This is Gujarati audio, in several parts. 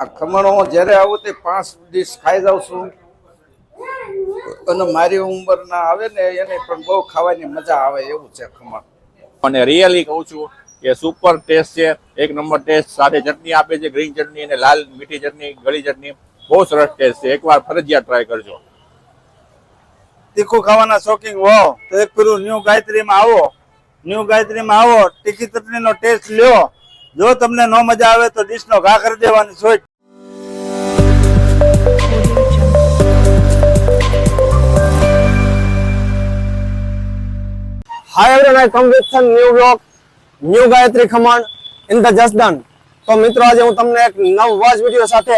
આ ખમણો જ્યારે આવું તે પાંચ ડીશ ખાઈ જાઉં છું. અને મારી ઉંમરના આવે ને એને પણ બહુ ખાવાની મજા આવે એવું છે ખમણ. અને રિયલી કહું છું કે સુપર ટેસ્ટ છે. એક નંબર ટેસ્ટ સાથે ચટણી આપે છે ગ્રીન ચટણી અને લાલ મીઠી ચટણી ગળી ચટણી. બહુ સરસ ટેસ્ટ છે. એકવાર ફરજિયાત ટ્રાય કરજો. તીખું ખાવાના શોખીન હો. તો એક પેલું ન્યૂ ગાયત્રીમાં આવો. ન્યૂ ગાયત્રીમાં આવો. તીખી ચટણીનો ટેસ્ટ લ્યો. જો તમને ન મજા આવે તો ડીશનો ઘા કરી દેવાની સોચ Hi everyone, I come with some new vlog, new Gayatri khaman in the Jasdan તો મિત્રો આજે હું તમને એક નવા જ વીડિયો સાથે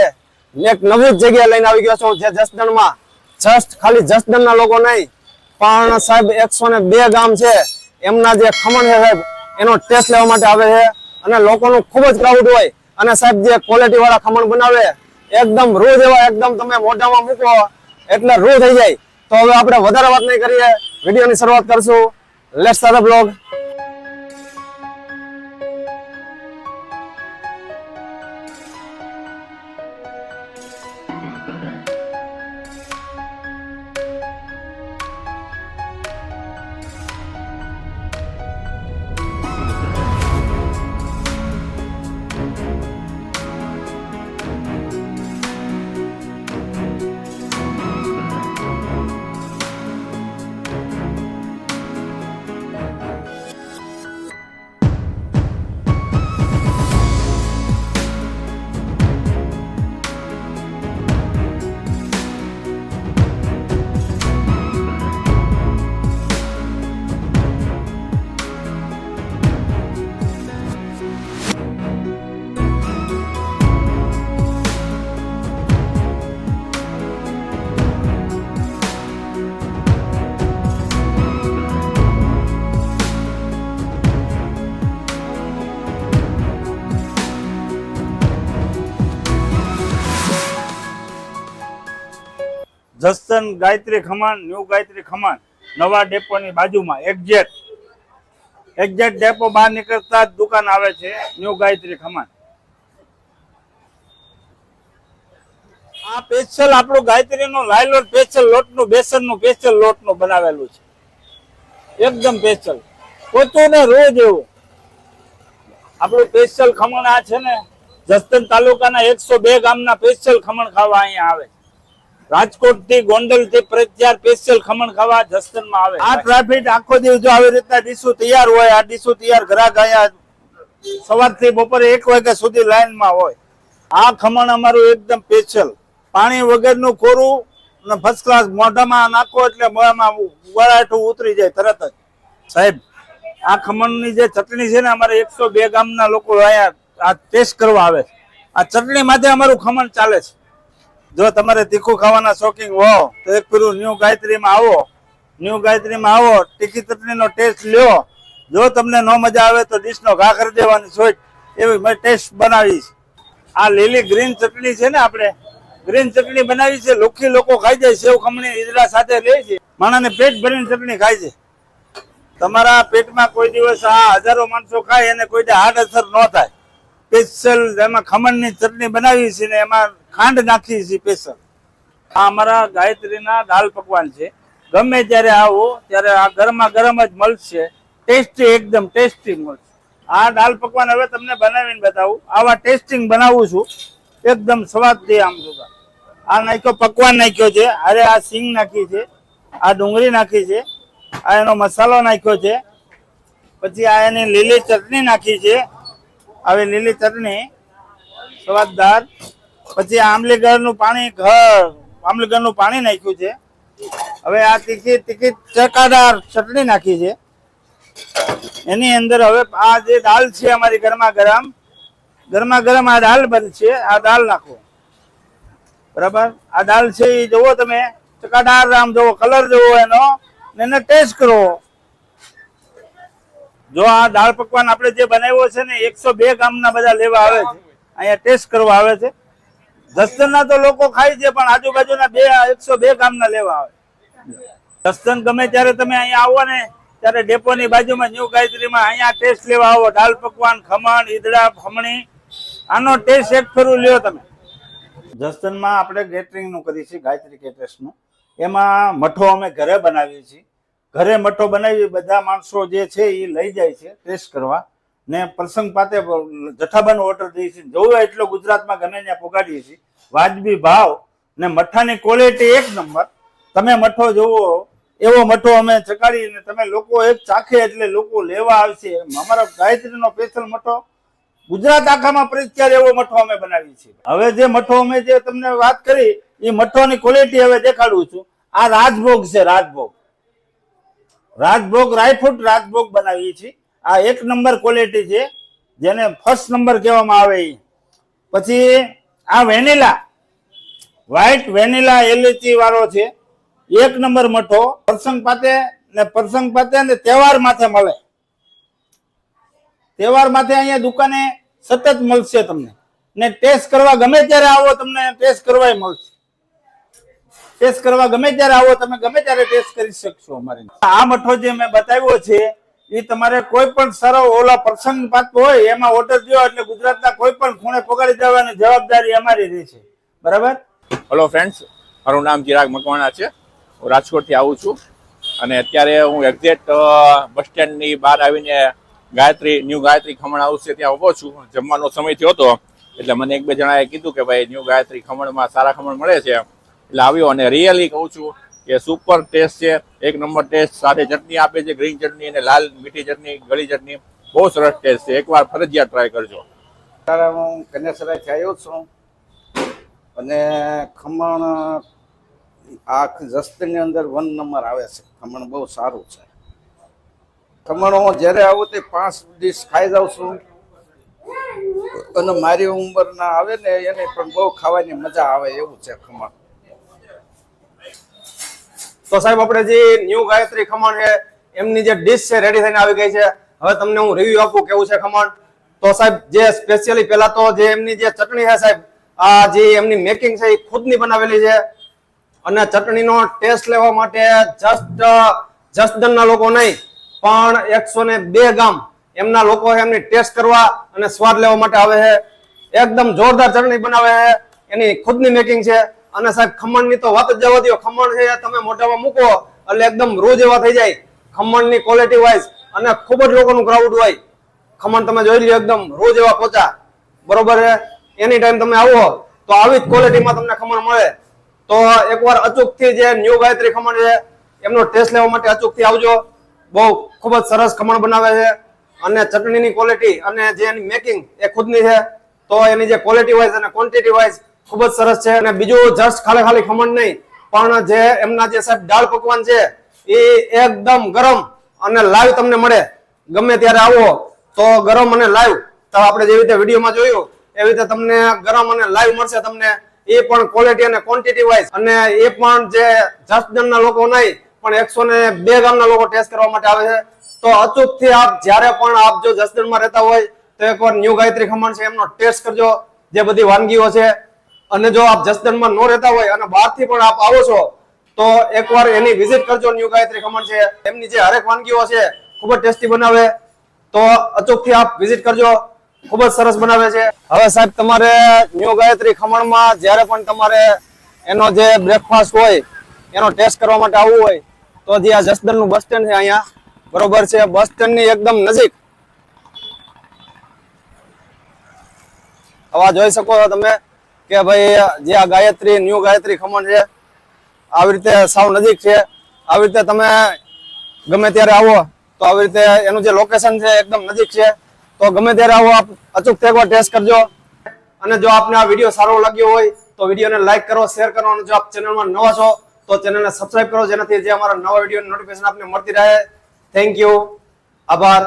એક નવી જ જગ્યાએ લઈને આવી ગયો છું જે જસદણમાં જસ્ટ ખાલી જસદણના લોકો નહીં પણ સાહેબ એકસો ને બે ગામ છે. એમના જે ખમણ છે સાહેબ એનો ટેસ્ટ લેવા માટે આવે છે અને લોકોનું ખૂબ જ ક્રાઉડ હોય. અને સાહેબ જે ક્વોલિટી વાળા ખમણ બનાવે એકદમ રૂ જેવા એકદમ તમે મોઢામાં મૂકો એટલે રૂ થઈ જાય. તો હવે આપણે વધારે વાત નહીં કરીએ વિડીયોની શરૂઆત કરશું. Let's start the vlog. Jasdan Gayatri Khaman new Gayatri Khaman નવા ડેપોની બાજુમાં એક્ઝેક્ટ એક્ઝેક્ટ ડેપો બહાર નીકળતા જ દુકાન આવે છે, ન્યૂ ગાયત્રી ખમણ આ સ્પેશિયલ આપણું ગાયત્રીનું લાયલોન સ્પેશિયલ લોટનું, બેસનનું સ્પેશિયલ લોટનું બનાવેલું છે. એકદમ સ્પેશિયલ. પોતું ને રોજ એવું. આપણું સ્પેશિયલ ખમણ આ છે ને, જસદન તાલુકાના એકસો બે ગામના સ્પેશિયલ ખમણ ખાવા અહીંયા આવે રાજકોટથી ગોંડલથી પ્રત્યાર સ્પેશિયલ ખમણ ખાવા જસ્તનમાં આવે. આ ટ્રાફિક આખો દિવસ જો આવી રીતના ડીશો તૈયાર હોય, આ ડીશો તૈયાર ઘરાક અહીંયા સવારથી બપોરે એક વાગ્યા સુધી લાઈનમાં હોય. આ ખમણ અમારું એકદમ સ્પેશિયલ પાણી વગરનું કોરું અને ફર્સ્ટ ક્લાસ મોઢામાં નાખો એટલે મોઢામાં વરાઠું ઉતરી જાય તરત જ. સાહેબ, આ ખમણની જે ચટણી છે ને અમારે એકસો બે ગામના લોકો અહીંયા આ ટેસ્ટ કરવા આવે આ ચટણી માટે અમારું ખમણ ચાલે છે. જો તમારે તીખું ખાવાના શોખીન હો, તો એક પેલું ન્યૂ ગાયત્રીમાં આવો. ન્યૂ ગાયત્રીમાં આવો ટીકી ચટણીનો ટેસ્ટ લ્યો. જો તમને ન મજા આવે તો ડીશનો ઘા કરી દેવાની સોચ એવી મેં ટેસ્ટ બનાવીશ. આ લીલી ગ્રીન ચટણી છે ને આપણે ગ્રીન ચટણી બનાવી છે, લોખી લોકો ખાઈ જાય, સેવ, ખમણી ઈદડા સાથે લે છે. માણાને પેટ ભરીને ચટણી ખાય છે. તમારા પેટમાં કોઈ દિવસ આ હજારો માણસો ખાય, એને કોઈ હાર્ટ અસર ન થાય. સ્પેશિયલ એમાં ખમણની ચટણી બનાવી છે ને એમાં ખાંડ નાખી છે સ્પેશિયલ. આ અમારા ગાયત્રીના દાલ પકવાન છે. ગમે ત્યારે આવો, ત્યારે આ ગરમા ગરમ જ મળશે. ટેસ્ટી, એકદમ ટેસ્ટી મળશે. આ દાલ પકવાન હવે તમને બનાવીને બતાવું. આવા ટેસ્ટિંગ બનાવું છું. એકદમ સ્વાદથી આમ જોતા આ નાખ્યો, પકવાન નાખ્યો છે. અરે આ સિંગ નાખી છે. આ ડુંગળી નાખી છે. આ એનો મસાલો નાખ્યો છે. પછી આ એની લીલી ચટણી નાખી છે. આવી લીલી ચટણી, સ્વાદદાર. પછી આંબલીગળનું પાણી, ઘર. આંબલીગળનું પાણી નાખ્યું છે. હવે આ તીખી તીખી ચકાદાર ચટણી નાખી છે. એની અંદર હવે આ જે દાલ છે અમારી ગરમા ગરમ ગરમા ગરમ આ દાલ બનશે આ દાલ નાખો. બરાબર? આ દાલ છે એ જુઓ તમે, ચકાદાર આમ જુઓ કલર જુઓ એનો, ને એને ટેસ્ટ કરો. જો આ દાળ પકવાન આપણે જે બનાવ્યો છે ને, એકસો બે ગામના બધા લેવા આવે છે. અહીંયા ટેસ્ટ કરવા આવે છે. જસદનના તો લોકો ખાય છે, પણ આજુબાજુના બે, એકસો બે ગામના લેવા આવે. જસદન ગમે ત્યારે તમે અહીંયા આવો ને, ત્યારે ડેપોની બાજુમાં ન્યૂ ગાયત્રીમાં અહીંયા ટેસ્ટ લેવા આવો. દાળ પકવાન, ખમણ, ઈદડા, ખમણી. આનો ટેસ્ટ એક ફેરું લ્યો તમે. જસદણમાં આપણે કેટરિંગનું કરીએ છીએ, ગાયત્રી કેટરર્સનું એમાં મઠો અમે ઘરે બનાવીએ છીએ. ઘરે મઠો બનાવી બધા માણસો જે છે એ લઈ જાય છે ટેસ્ટ કરવા. ને પ્રસંગ પાતે જથ્થાબંધ ઓર્ડર દઈએ છીએ. જોવે એટલો ગુજરાતમાં ગમે ત્યાં પોગાડીએ છીએ. વાજબી ભાવ ને મઠાની ક્વોલિટી એક નંબર. તમે મઠો જોવો એવો મઠો અમે ચકાડીને તમે લોકો એક ચાખે એટલે લોકો લેવા આવશે અમારા ગાયત્રીનો સ્પેશિયલ મઠો, ગુજરાત આખામાં પ્રખ્યાત એવો મઠો અમે બનાવી છીએ. હવે જે મઠો અમે જે તમને વાત કરી, એ મઠોની ક્વોલિટી હવે દેખાડું છું. આ રાજભોગ છે રાજભોગ. રાજભોગ, રાયફૂટ રાજભોગ બનાવીએ છીએ. આ એક નંબર ક્વોલિટી છે, જેને ફર્સ્ટ નંબર કહેવામાં આવે પછી આ વેનીલા વ્હાઈટ વેનીલા એલચી વાળો છે. એક નંબર મઠો, પ્રસંગ પાતે ને પ્રસંગ પાતે ને તહેવાર માથે મળે. તહેવાર માથે અહીંયા દુકાને સતત મળશે તમને. ને ટેસ્ટ કરવા ગમે ત્યારે આવો, તમને ટેસ્ટ કરવાય મળશે. ટેસ્ટ કરવા ગમે ત્યારે આવો, તમે ગમે ત્યારે ટેસ્ટ કરી શકશો અમારે આ મઠો જે મેં બતાવ્યો છે એ તમારે કોઈ પણ સારો ઓલા પ્રસંગ પાત્ર હોય, એમાં ઓર્ડર દો એટલે ગુજરાતના કોઈ પણ ખૂણે પગાડી દેવાની જવાબદારી અમારી રહેશે. બરાબર? હલો ફ્રેન્ડ્સ મારું નામ ચિરાગ મકવાણા છે. હું રાજકોટથી આવું છું. અને અત્યારે હું એક્ઝેક્ટ બસ સ્ટેન્ડની બહાર આવીને ગાયત્રી ન્યૂ ગાયત્રી ખમણ હાઉસ છે ત્યાં ઊભો છું. જમવાનો સમય થયો હતો, એટલે મને એક બે જણાએ કીધું કે ભાઈ ન્યૂ ગાયત્રી ખમણમાં સારા ખમણ મળે છે. એટલે આવ્યો અને રિયલી કહું છું કે સુપર ટેસ્ટ છે. એક નંબર ટેસ્ટ સાથે ચટણી આપે છે ગ્રીન ચટણી અને લાલ મીઠી ચટણી, ગળી ચટણી. બહુ સરસ ટેસ્ટ છે. એકવાર ફરજિયાત ટ્રાય કરજો. ત્યારે હું કન્યાસરાયથી આવ્યો છું અને ખમણ આ જસ્તની અંદર વન નંબર આવે છે. ખમણ બહુ સારું છે. ખમણ હું જ્યારે આવું તે પાંચ ડીશ ખાઈ જાઉં છું અને મારી ઉંમરના આવે ને એને પણ બહુ ખાવાની મજા આવે એવું છે ખમણ. તો સાહેબ, આપણે જે ન્યુ ગાયત્રી ખમણ છે, એમની જે ડીશ છે રેડી થઈને આવી ગઈ છે. હવે તમને હું રિવ્યુ આપું કેવું છે ખમણ? તો સાહેબ, જે સ્પેશિયલી પહેલા તો જે એમની જે ચટણી છે સાહેબ, આ જે એમની મેકિંગ છે, એ ખુદની બનાવેલી છે. અને ચટણીનો ટેસ્ટ લેવા માટે જસ્ટ જસદનના લોકો નહીં, પણ એકસો ને બે ગામ એમના લોકો એમની ટેસ્ટ કરવા અને સ્વાદ લેવા માટે આવે છે. એકદમ જોરદાર ચટણી બનાવે છે. એની ખુદની મેકિંગ છે. અને સાહેબ, ખમણની તો વાત જ જવા દો ખમણ છે તમે મોઢામાં મૂકો, એટલે એકદમ રોજ એવા થઈ જાય. ખમણની ક્વોલિટી વાઇઝ અને ખૂબ જ લોકોનું ક્રાઉડ હોય. ખમણ તમે જોઈ લો એકદમ રોજ એવા પોચા. બરોબર છે? એની ટાઈમ તમે આવો, તો આવી જ ક્વોલિટીમાં તમને ખમણ મળે. તો એકવાર અચૂકથી જે ન્યુ ગાયત્રી ખમણ છે, એમનો ટેસ્ટ લેવા માટે અચૂકથી આવજો. બહુ ખૂબ જ સરસ ખમણ બનાવે છે. અને ચટણીની ક્વોલિટી અને જે એની મેકિંગ એ ખુદની છે. તો એની જે ક્વોલિટી વાઇઝ અને ક્વોન્ટિટી વાઇઝ ખૂબ જ સરસ છે અને બીજું જસ્ટ ખાલી ખાલી ખમણ નહીં, પણ જે એમના જે સાહેબ દાળ પકવાન છે, એ એકદમ ગરમ અને લાઈવ તમને મળે. ગમે ત્યારે આવો તો ગરમ અને લાઈવ. તો આપણે જેવી રીતે વિડીયોમાં જોયું, એવી રીતે તમને ગરમ અને લાઈવ મળશે તમને. એ પણ ક્વોલિટી અને ક્વોન્ટિટી વાઇઝ અને એ પણ જે જસદણના લોકો નહીં, પણ એકસો ને બે ગામના લોકો ટેસ્ટ કરવા માટે આવે છે. તો અચૂકથી આપ જ્યારે પણ આપ જો જસદણમાં રહેતા હોય, તો એકવાર ન્યુ ગાયત્રી ખમણ છે, એમનો ટેસ્ટ કરજો. જે બધી વાનગીઓ છે અને જો આપ જસદણમાં ન રહેતા હોય અને બહારથી પણ આપ આવો છો, તો એકવાર એની વિઝિટ કરજો ન્યુ ગાયત્રી ખમણ છે. એમની જે હરેક વાનગીઓ છે, ખૂબ જ ટેસ્ટી બનાવે. તો અચૂકથી આપ વિઝિટ કરજો. ખૂબ જ સરસ બનાવે છે. હવે સાહેબ, તમારે ન્યુ ગાયત્રી ખમણમાં જ્યારે પણ તમારે એનો જે બ્રેકફાસ્ટ હોય, એનો ટેસ્ટ કરવા માટે આવવું હોય, તો જે આ જસદણનું બસ સ્ટેન્ડ છે અહીંયા. બરોબર છે. બસ સ્ટેન્ડની એકદમ નજીક. આવા જોઈ શકો છો તમે. કે ભાઈ, જે આ ગાયત્રી, ન્યૂ ગાયત્રી ખમણ છે, આવી રીતે સાવ નજીક છે. આવી રીતે તમે ગમે ત્યારે આવો, તો આવી રીતે એનું જે લોકેશન છે, એકદમ નજીક છે. તો ગમે ત્યારે આવો, આપ અચૂક એકવાર ટેસ્ટ કરજો. અને જો આપને આ વીડિયો સારો લાગ્યો હોય, તો વિડીયોને લાઈક કરો શેર કરો. અને જો આપ ચેનલમાં નવા છો, તો ચેનલને સબસ્ક્રાઇબ કરો, જેનાથી જે અમારા નવા વીડિયો નોટિફિકેશન આપને મળતી રહે. થેન્ક યુ આભાર.